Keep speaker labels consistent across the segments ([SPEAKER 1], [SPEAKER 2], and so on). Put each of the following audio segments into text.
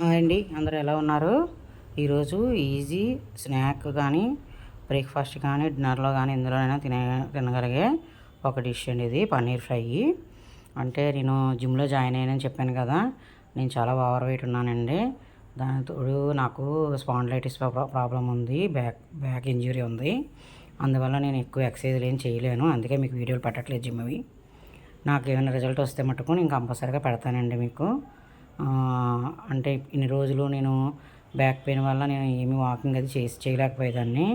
[SPEAKER 1] Hi అండి. అందరూ ఎలా ఉన్నారు? ఈరోజు ఈజీ స్నాక్ కానీ బ్రేక్ఫాస్ట్ కానీ డిన్నర్లో కానీ ఎందులోనైనా తినే తినగలిగే ఒక డిష్ అండి ఇది పన్నీర్ ఫ్రై. అంటే నేను జిమ్లో జాయిన్ అయ్యానని చెప్పాను కదా నేను చాలా ఓవర్ వెయిట్ ఉన్నానండి. దాని తోడు నాకు స్పాండ్లైటిస్ ప్రాబ్లం ఉంది బ్యాక్ బ్యాక్ ఇంజురీ ఉంది. అందువల్ల నేను ఎక్కువ ఎక్సర్సైజ్లు ఏం చేయలేను అందుకే మీకు వీడియోలు పెట్టట్లేదు జిమ్ అవి. నాకు ఏమైనా రిజల్ట్ వస్తే మటుకు నేను కంపల్సరీగా పెడతానండి మీకు. అంటే ఇన్ని రోజులు నేను బ్యాక్ పెయిన్ వల్ల నేను ఏమి వాకింగ్ అది చేసి చేయలేకపోయేదాన్ని.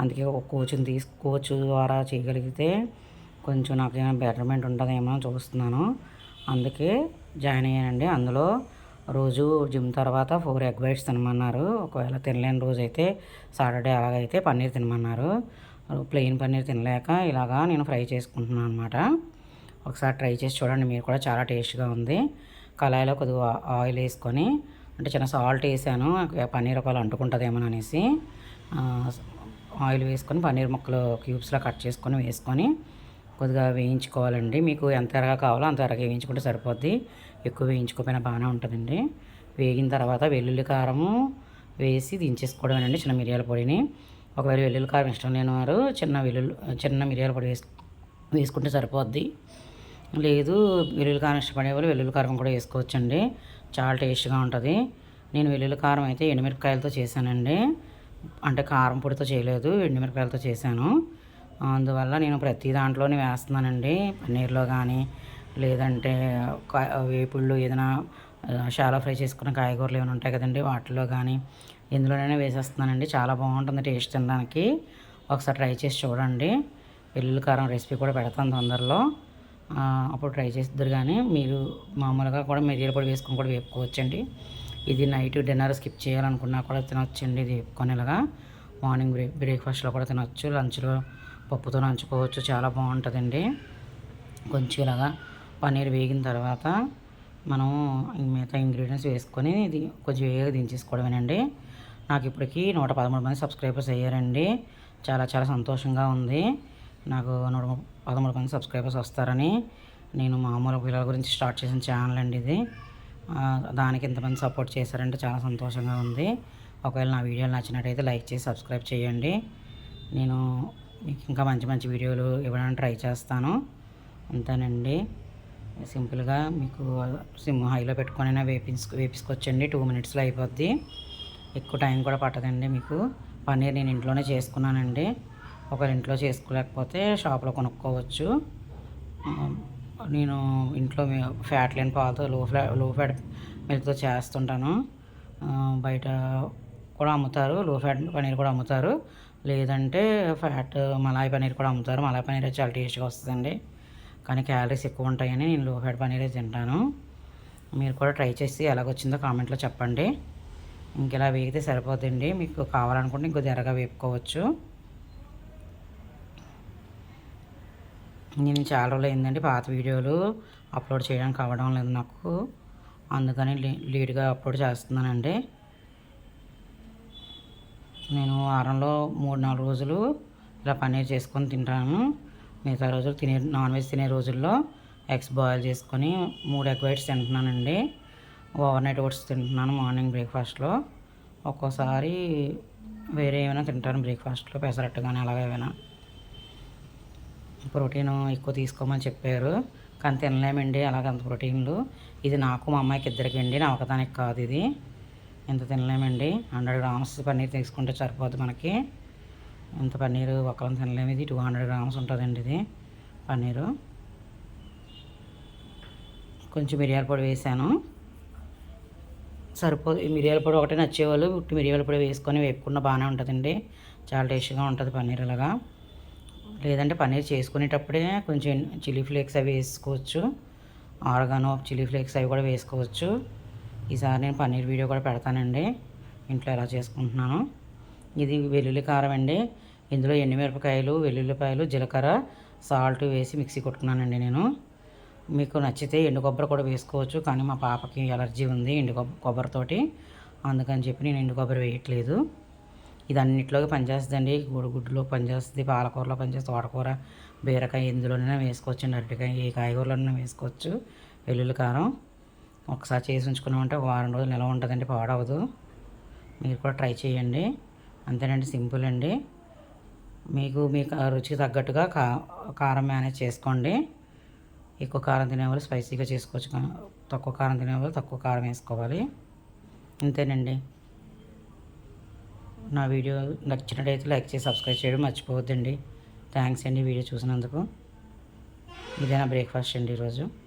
[SPEAKER 1] అందుకే ఒక కోచ్ని తీసు కోచ్ ద్వారా చేయగలిగితే కొంచెం నాకు ఏమైనా బెటర్మెంట్ ఉంటుందేమో అని చూస్తున్నాను. అందుకే జాయిన్ అయ్యానండి. అందులో రోజు జిమ్ తర్వాత ఫోర్ ఎగ్ బైట్స్ తినమన్నారు. ఒకవేళ తినలేని రోజు అయితే సాటర్డే అలాగైతే పన్నీర్ తినమన్నారు. ప్లెయిన్ పన్నీర్ తినలేక ఇలాగా నేను ఫ్రై చేసుకుంటున్నాను అనమాట ఒకసారి ట్రై చేసి చూడండి మీరు కూడా చాలా టేస్ట్గా ఉంది. కళాయిలో కొద్దిగా ఆయిల్ వేసుకొని అంటే చిన్న సాల్ట్ వేసాను పన్నీర్ ఒకవేళ అంటుకుంటుందేమో అనేసి ఆయిల్ వేసుకొని పన్నీర్ ముక్కలు క్యూబ్స్లో కట్ చేసుకొని వేసుకొని కొద్దిగా వేయించుకోవాలండి. మీకు ఎంత ఎరగా కావాలో అంత ఎరగా వేయించుకుంటే సరిపోద్ది. ఎక్కువ వేయించుకోకపోయినా బాగానే ఉంటుందండి. వేగిన తర్వాత వెల్లుల్లి కారము వేసి దించేసుకోవడమేనండి చిన్న మిరియాల పొడిని. ఒకవేళ వెల్లుల్లి కారం ఇష్టం లేని వారు చిన్న వెల్లుల్లి చిన్న మిరియాల పొడి వేసు వేసుకుంటే సరిపోద్ది. లేదు వెల్లుల్లి కారం ఇష్టపడేవాళ్ళు వెల్లుల్లి కారం కూడా వేసుకోవచ్చండి. చాలా టేస్ట్గా ఉంటుంది. నేను వెల్లుల్లి కారం అయితే ఎండుమిరపకాయలతో చేశానండి. అంటే కారం పొడితో చేయలేదు ఎండుమిరపకాయలతో చేశాను. అందువల్ల నేను ప్రతి దాంట్లోనే వేస్తున్నానండి. పన్నీర్లో కానీ లేదంటే వేపుళ్ళు ఏదైనా షాలో ఫ్రై చేసుకున్న కాయగూరలు ఏమైనా ఉంటాయి కదండి వాటిలో కానీ ఎందులోనైనా వేసేస్తున్నానండి. చాలా బాగుంటుంది టేస్ట్ తినడానికి. ఒకసారి ట్రై చేసి చూడండి. వెల్లుల్లి కారం రెసిపీ కూడా పెడతాను తొందరలో. అప్పుడు ట్రై చేస్తారు కానీ మీరు మామూలుగా కూడా మిరియాల పొడి వేసుకొని కూడా వేపుకోవచ్చండి. ఇది నైట్ డిన్నర్ స్కిప్ చేయాలనుకున్నా కూడా తినొచ్చండి ఇది వేపుకొనేలాగా. మార్నింగ్ బ్రేక్ బ్రేక్ఫాస్ట్లో కూడా తినొచ్చు లంచ్లో పప్పుతో నంచుకోవచ్చు చాలా బాగుంటుందండి. కొంచెం ఇలాగా పన్నీర్ వేగిన తర్వాత మనం మిగతా ఇంగ్రీడియంట్స్ వేసుకొని ఇది కొంచెం వేగ దించేసుకోవడమేనండి. నాకు ఇప్పటికి నూట పదమూడు మంది సబ్స్క్రైబర్స్ అయ్యారండి. చాలా చాలా సంతోషంగా ఉంది. నాకు నూట పదమూడు మంది సబ్స్క్రైబర్స్ వస్తారని నేను మామూలు పిల్లల గురించి స్టార్ట్ చేసిన ఛానల్ అండి ఇది. దానికి ఇంతమంది సపోర్ట్ చేశారంటే చాలా సంతోషంగా ఉంది. ఒకవేళ నా వీడియోలు నచ్చినట్టయితే లైక్ చేసి సబ్స్క్రైబ్ చేయండి. నేను మీకు ఇంకా మంచి మంచి వీడియోలు ఇవ్వడానికి ట్రై చేస్తాను. అంతేనండి. సింపుల్గా మీకు సిమ్ హైలో పెట్టుకొని వేపించు వేపించుకొచ్చండి టూ మినిట్స్లో అయిపోద్ది. ఎక్కువ టైం కూడా పట్టదండి మీకు. పన్నీర్ నేను ఇంట్లోనే చేసుకున్నానండి. ఒకవేళ ఇంట్లో చేసుకోలేకపోతే షాప్లో కొనుక్కోవచ్చు. నేను ఇంట్లో ఫ్యాట్ లేని పాలతో లో ఫ్లా లో ఫ్యాట్ మిల్క్తో చేస్తుంటాను. బయట కూడా అమ్ముతారు. లో ఫ్యాట్ పన్నీర్ కూడా అమ్ముతారు. లేదంటే ఫ్యాట్ మలాయ్ పన్నీర్ కూడా అమ్ముతారు. మలాయ్ పన్నీర్ చాలా టేస్ట్గా వస్తుందండి. కానీ క్యాలరీస్ ఎక్కువ ఉంటాయని నేను లో ఫ్యాట్ పన్నీరే తింటాను. మీరు కూడా ట్రై చేసి ఎలాగొచ్చిందో కామెంట్లో చెప్పండి. ఇంకెలా వేగితే సరిపోతుందండి మీకు కావాలనుకుంటే ఇంకో ఎర్రగా వేపుకోవచ్చు. నేను చాలా రోజులు అయిందండి పాత వీడియోలు అప్లోడ్ చేయడానికి అవ్వడం లేదు నాకు. అందుకని లేటుగా లేట్గా అప్లోడ్ చేస్తున్నానండి. నేను వారంలో మూడు నాలుగు రోజులు ఇలా పన్నీర్ చేసుకొని తింటాను. మిగతా రోజులు తినే నాన్ వెజ్ తినే రోజుల్లో ఎగ్స్ బాయిల్ చేసుకొని మూడు ఎగ్ వైట్స్ తింటున్నానండి. ఓవర్ నైట్ ఓట్స్ తింటున్నాను మార్నింగ్ బ్రేక్ఫాస్ట్లో. ఒక్కోసారి వేరే ఏమైనా తింటాను బ్రేక్ఫాస్ట్లో పెసరట్టు కానీ అలాగే ఏమైనా ప్రోటీన్ ఎక్కువ తీసుకోమని చెప్పారు. కానీ తినలేమండి అలాగ అంత ప్రోటీన్లు. ఇది నాకు మా అమ్మాయికి ఇద్దరికి అండి నా ఒకదానికి కాదు ఇది. ఇంత తినలేమండి. హండ్రెడ్ గ్రామ్స్ పన్నీర్ తీసుకుంటే సరిపోద్ది మనకి. ఇంత పన్నీరు ఒకరం తినలేము ఇది టూ హండ్రెడ్ గ్రామ్స్ ఉంటుందండి ఇది పన్నీరు. కొంచెం మిరియాల పొడి వేసాను. సరిపోదు మిరియాల పొడి ఒకటే నచ్చేవాళ్ళు ఉట్టి మిరియాల పొడి వేసుకొని వేపుకున్న బాగానే ఉంటుందండి. చాలా టేస్ట్గా ఉంటుంది పన్నీర్ ఇలాగా. లేదంటే పన్నీర్ చేసుకునేటప్పుడే కొంచెం చిల్లీ ఫ్లేక్స్ అవి వేసుకోవచ్చు. ఆరగానో చిల్లీ ఫ్లేక్స్ అవి కూడా వేసుకోవచ్చు. ఈసారి నేను పన్నీర్ వీడియో కూడా పెడతానండి. ఇంట్లో ఎలా చేసుకుంటున్నాను. ఇది వెల్లుల్లి కారం అండి. ఇందులో ఎండుమిరపకాయలు వెల్లుల్లిపాయలు జీలకర్ర సాల్ట్ వేసి మిక్సీ కొట్టుకున్నానండి నేను. మీకు నచ్చితే ఎండు కొబ్బరి కూడా వేసుకోవచ్చు. కానీ మా పాపకి ఎలర్జీ ఉంది ఎండు కొబ్బరితోటి. అందుకని చెప్పి నేను ఎండు కొబ్బరి వేయట్లేదు. ఇది అన్నింటిలోకి పనిచేస్తుందండి. గుడ్డులో పనిచేస్తుంది పాలకూరలో పనిచేస్తుంది తోటకూర బీరకాయ ఇందులోనైనా వేసుకోవచ్చు అండి. అరటికాయ ఏ కాయగూరలోనైనా వేసుకోవచ్చు. వెల్లుల్లి కారం ఒకసారి చేసి ఉంచుకున్నామంటే వారం రోజులు నిలవ ఉంటుందండి పాడవదు. మీరు కూడా ట్రై చేయండి. అంతేనండి సింపుల్ అండి. మీకు మీ రుచికి తగ్గట్టుగా కా కారం మేనేజ్ చేసుకోండి. ఎక్కువ కారం తినేవాళ్ళు స్పైసీగా చేసుకోవచ్చు. తక్కువ కారం తినేవాళ్ళు తక్కువ కారం వేసుకోవాలి. అంతేనండి. నా వీడియో నచ్చినట్టయితే లైక్ చేసి సబ్స్క్రైబ్ చేయడం మర్చిపోవద్దండి. థ్యాంక్స్ అండి వీడియో చూసినందుకు. ఇదే నా బ్రేక్ఫాస్ట్ అండి ఈరోజు.